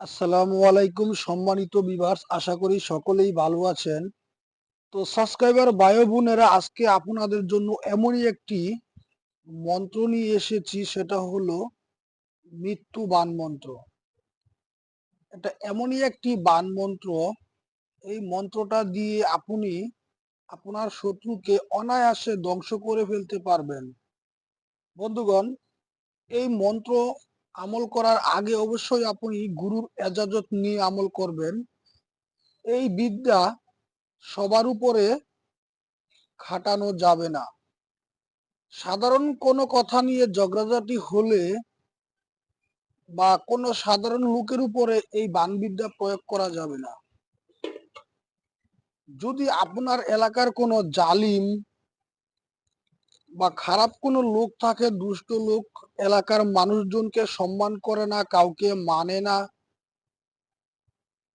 আসসালামু আলাইকুম, সম্মানিত বিভার্স আশা করি সকলেই ভালো আছেন। তো সাবস্ক্রাইবার বায়ো বোনেরা, আজকে আপনাদের জন্য এমনই একটি মন্ত্র নিয়ে এসেছি, সেটা হলো মৃত্যু বান মন্ত্র। এটা এমনই একটি বান মন্ত্র, এই মন্ত্রটা দিয়ে আপনি আপনার শত্রুকে অনায়াসে ধ্বংস করে ফেলতে পারবেন। বন্ধুগণ, এই মন্ত্র আমল করার আগে অবশ্যই আপনি গুরুর এজাজত নিয়ে আমল করবেন। এই বিদ্যা সবার উপরে খাটানো যাবে না। সাধারণ কোনো কথা নিয়ে ঝগড়াঝাটি হলে বা কোনো সাধারণ লোকের উপরে এই বানবিদ্যা প্রয়োগ করা যাবে না। যদি আপনার এলাকার কোনো জালিম বা খারাপ কোনো লোক থাকে, দুষ্ট লোক, এলাকার মানুষজনকে সম্মান করে না, কাউকে মানে না।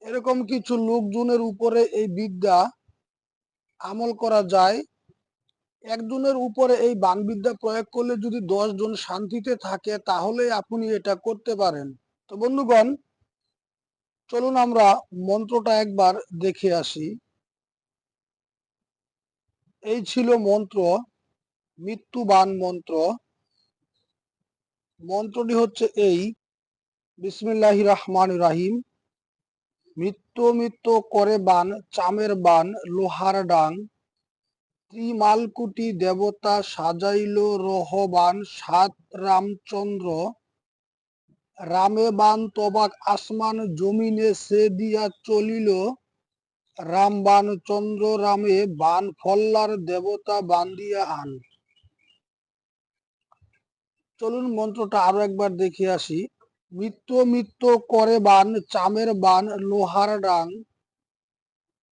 এরকম কিছু লোকজনের উপরে এই বিদ্যা আমল করা যায়। একজনের উপরে এই বানবিদ্যা প্রয়োগ করলে যদি দশ জন শান্তিতে থাকে, তাহলে আপনি এটা করতে পারেন। তো বন্ধুগণ, চলুন আমরা মন্ত্রটা একবার দেখে আসি। এই ছিল মন্ত্র মৃত্যুবান মন্ত্র। মন্ত্রটি হচ্ছে এই বিসমিল্লাহ রহমান রাহিম। মৃত্যু মৃত্যু করে বান, চামের বান, লোহার ডাং। ত্রিমালকুটি দেবতা সাজাইল রহবান, সাত রামচন্দ্র। রামে বান তবাক আসমান জমিনে সে দিয়া চলিল। রামবান চন্দ্র রামে বান ফল্লার দেবতা বান্দিয়া আন। চলুন মন্ত্রটা আরও একবার দেখে আসি। মৃত্যু মৃত্যু করে বান, চামের বান, লোহার ডাং,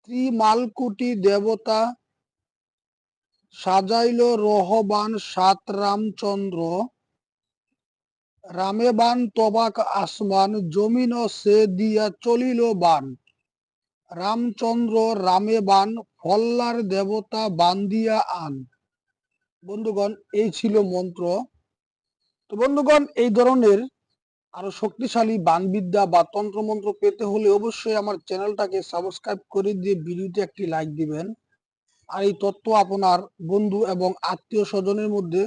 ত্রিমালকুটি দেবতা, সাজাইল রহবান সাত রামচন্দ্র, রামে বান তবাক আসমান, জমিন সে দিয়া চলিল বান। রামচন্দ্র রামে বান, ফল্লার দেবতা বান্দিয়া আন। বন্ধুগণ, এই ছিল মন্ত্র। তো বন্ধুগণ, এই ধরনের আরও শক্তিশালী বানবিদ্যা বা তন্ত্রমন্ত্র পেতে হলে অবশ্যই আমার চ্যানেলটাকে সাবস্ক্রাইব করে দিয়ে ভিডিওতে একটি লাইক দিবেন। আর এই তথ্য আপনার বন্ধু এবং আত্মীয় স্বজনের মধ্যে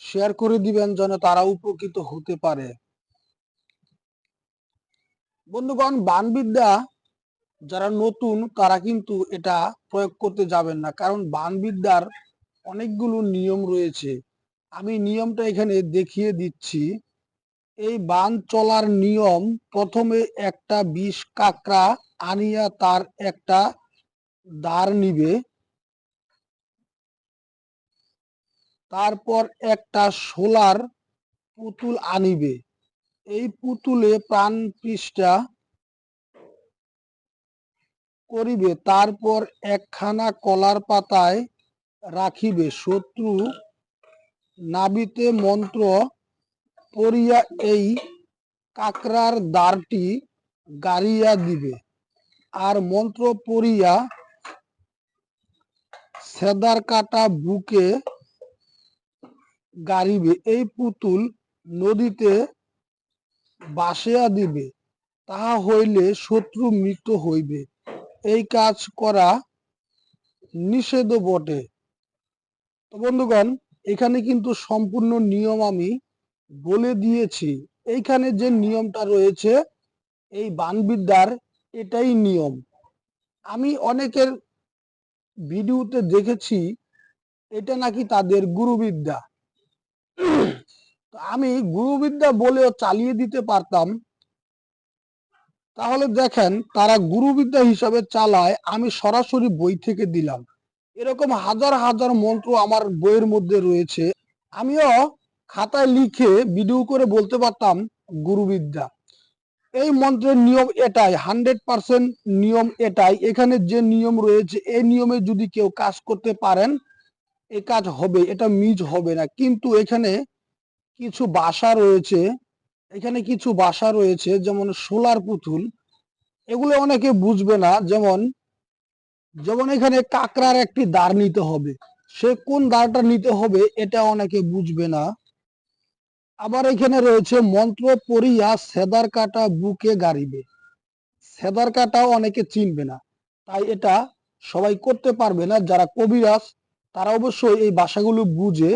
শেয়ার করে দিবেন যেন তারা উপকৃত হতে পারে। বন্ধুগণ বানবিদ্যা যারা নতুন, তারা কিন্তু এটা প্রয়োগ করতে যাবেন না। কারণ বানবিদ্যার অনেকগুলো নিয়ম রয়েছে। আমি নিয়মটা এখানে দেখিয়ে দিচ্ছি। এই বান চলার নিয়ম প্রথমে একটা বিষ কাকড়া আনিয়া তার একটা দাঁড় নিবে। তারপর একটা সোলার পুতুল আনিবে। এই পুতুলে প্রাণ পৃষ্ঠা করিবে, তারপর একখানা কলার পাতায় রাখিবে। শত্রু নাবিতে মন্ত্র পড়িয়া এই কাকরার দ্বারটি গাড়িয়া দিবে। আর মন্ত্র পড়িয়া সেদার কাটা বুকে গাড়িবে। এই পুতুল নদীতে বাসিয়া দিবে। তাহা হইলে শত্রু মৃত হইবে। এই কাজ করা নিষেধ বটে। তো বন্ধুগণ এখানে কিন্তু সম্পূর্ণ নিয়ম আমি বলে দিয়েছি। এইখানে যে নিয়মটা রয়েছে, এই বানবিদ্যার এটাই নিয়ম। আমি অনেকের ভিডিওতে দেখেছি, এটা নাকি তাদের গুরুবিদ্যা। আমি গুরুবিদ্যা বলেও চালিয়ে দিতে পারতাম। তাহলে দেখেন, তারা গুরুবিদ্যা হিসাবে চালায়, আমি সরাসরি বই থেকে দিলাম। এরকম হাজার হাজার মন্ত্র আমার বইয়ের মধ্যে রয়েছে। আমিও খাতায় লিখে ভিডিও করে বলতে পারতাম, গুরুবিদ্যা। এই মন্ত্রের নিয়ম এটাই, হান্ড্রেড পার্সেন্ট নিয়ম এটাই। এখানে যে নিয়ম রয়েছে, এই নিয়মে যদি কেউ কাজ করতে পারেন এই কাজ হবে, এটা মিজ হবে না। কিন্তু এখানে কিছু বাসা রয়েছে, এখানে কিছু বাসা রয়েছে, যেমন সোলার পুতুল। এগুলো অনেকে বুঝবে না, যেমন যেমন এখানে কাকরার একটি দাঁড় নিতে হবে। সে কোন দাঁড়টা নিতে হবে এটা অনেকে বুঝবে না। আবার এখানে রয়েছে মন্ত্র পড়িয়া সেদার কাটা বুকে গাড়িবে। সেদার কাটাও অনেকে চিনবে না। তাই এটা সবাই করতে পারবে না। যারা কবিরাজ, তারা অবশ্যই এই ভাষাগুলো বুঝে